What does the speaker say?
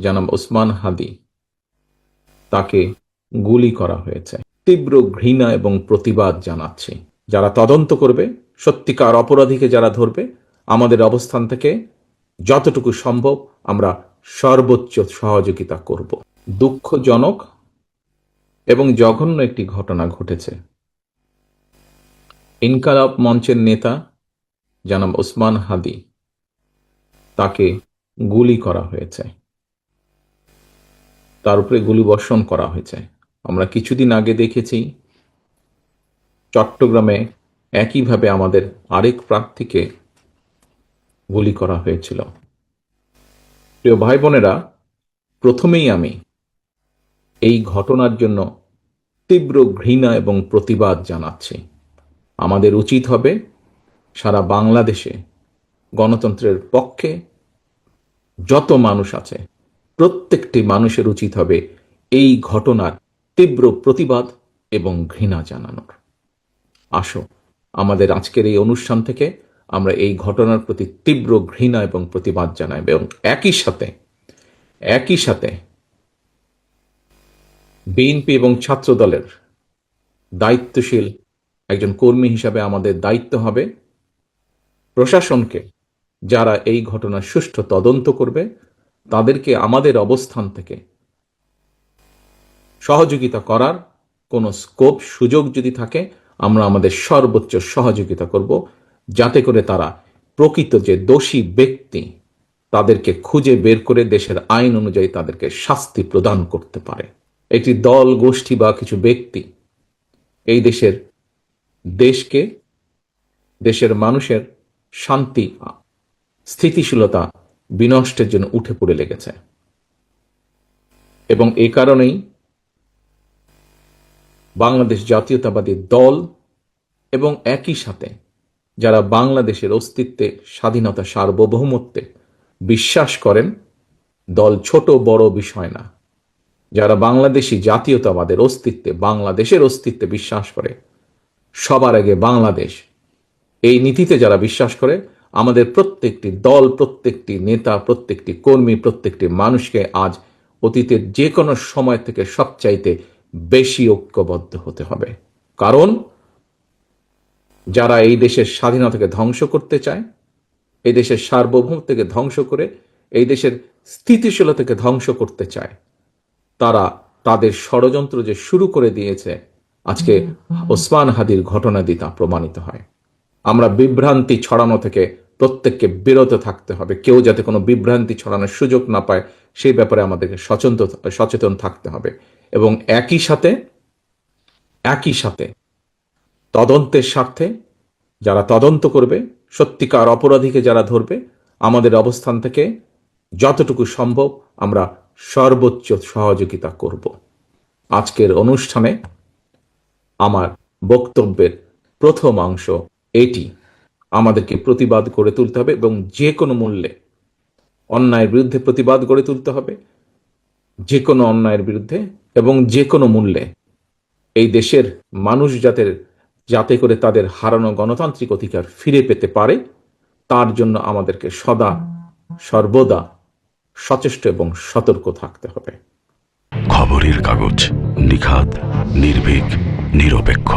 জানাব ওসমান হাদি। তাকে গুলি করা হয়েছে। তীব্র ঘৃণা এবং প্রতিবাদ জানাচ্ছি। যারা তদন্ত করবে, সত্যিকার অপরাধীকে যারা ধরবে, আমাদের অবস্থান থেকে যতটুকু সম্ভব আমরা সর্বোচ্চ সহযোগিতা করব। দুঃখজনক এবং জঘন্য একটি ঘটনা ঘটেছে। ইনকালাব মঞ্চের নেতা জানাব ওসমান হাদি তাকে গুলি করা হয়েছে। তার উপরে গুলিবর্ষণ করা হয়েছে। আমরা কিছুদিন আগে দেখেছি, চট্টগ্রামে একইভাবে আমাদের আরেক প্রার্থীকে গুলি করা হয়েছিল। প্রিয় ভাই বোনেরা প্রথমেই আমি এই ঘটনার জন্য তীব্র ঘৃণা এবং প্রতিবাদ জানাচ্ছি। আমাদের উচিত হবে সারা বাংলাদেশে গণতন্ত্রের পক্ষে যত মানুষ আছে প্রত্যেকটি মানুষের উচিত হবে এই ঘটনার তীব্র প্রতিবাদ এবং ঘৃণা জানানোর। আসো, আমাদের আজকের এই অনুষ্ঠান থেকে আমরা এই ঘটনার প্রতি তীব্র ঘৃণা এবং প্রতিবাদ জানাই এবং একই সাথে একই সাথে বিএনপি এবং ছাত্র দলের দায়িত্বশীল একজন কর্মী হিসাবে আমাদের দায়িত্ব হবে প্রশাসনকে, যারা এই ঘটনার সুষ্ঠু তদন্ত করবে তাদেরকে আমাদের অবস্থান থেকে সহযোগিতা করার কোনো স্কোপ, সুযোগ যদি থাকে, আমরা আমাদের সর্বোচ্চ সহযোগিতা করব, যাতে করে তারা প্রকৃত যে দোষী ব্যক্তি, তাদেরকে খুঁজে বের করে দেশের আইন অনুযায়ী তাদেরকে শাস্তি প্রদান করতে পারে। একটি দল, গোষ্ঠী বা কিছু ব্যক্তি এই দেশের দেশকে, দেশের মানুষের শান্তি, স্থিতিশীলতা বিনষ্টের জন্য উঠে পড়ে লেগেছে। এবং এই কারণেই বাংলাদেশ জাতীয়তাবাদী দল এবং একই সাথে যারা বাংলাদেশের অস্তিত্বে, স্বাধীনতা, সার্বভৌমত্বে বিশ্বাস করেন, দল ছোট, বড় বিষয় না। যারা বাংলাদেশি জাতীয়তাবাদের অস্তিত্বে, বাংলাদেশের অস্তিত্বে বিশ্বাস করে, সবার আগে বাংলাদেশ। এই নীতিতে যারা বিশ্বাস করে আমাদের প্রত্যেকটি দল প্রত্যেকটি নেতা প্রত্যেকটি কর্মী প্রত্যেকটি মানুষকে আজ অতীতের যে কোনো সময় থেকে সবচাইতে বেশি ঐক্যবদ্ধ হতে হবে। কারণ যারা এই দেশের স্বাধীনতাকে ধ্বংস করতে চায় এই দেশের সার্বভৌমত্বকে ধ্বংস করে এই দেশের স্থিতিশীলতাকে ধ্বংস করতে চায় তারা তাদের ষড়যন্ত্র যে শুরু করে দিয়েছে আজকে ওসমান হাদির ঘটনা দিয়ে তা প্রমাণিত হয়। আমরা বিভ্রান্তি ছড়ানো থেকে প্রত্যেককে বিরত থাকতে হবে। কেউ যাতে কোনো বিভ্রান্তি ছড়ানোর সুযোগ না পায় সেই ব্যাপারে আমাদেরকে সচেতন সচেতন থাকতে হবে। এবং একই সাথে একই সাথে তদন্তের স্বার্থে যারা তদন্ত করবে, সত্যিকার অপরাধীকে যারা ধরবে, আমাদের অবস্থান থেকে যতটুকু সম্ভব আমরা সর্বোচ্চ সহযোগিতা করব। আজকের অনুষ্ঠানে আমার বক্তব্যের প্রথম অংশ এটি আমাদেরকে প্রতিবাদ করে তুলতে হবে এবং যে কোনো মূল্যে অন্যায়ের বিরুদ্ধে প্রতিবাদ গড়ে তুলতে হবে, যে কোনো অন্যায়ের বিরুদ্ধে এবং যে কোনো মূল্যে এই দেশের মানুষ যাতে যাতে করে তাদের হারানো গণতান্ত্রিক অধিকার ফিরে পেতে পারে, তার জন্য আমাদেরকে সদা, সর্বদা সচেষ্ট এবং সতর্ক থাকতে হবে। খবরের কাগজ নিখাত নির্ভীক, নিরপেক্ষ।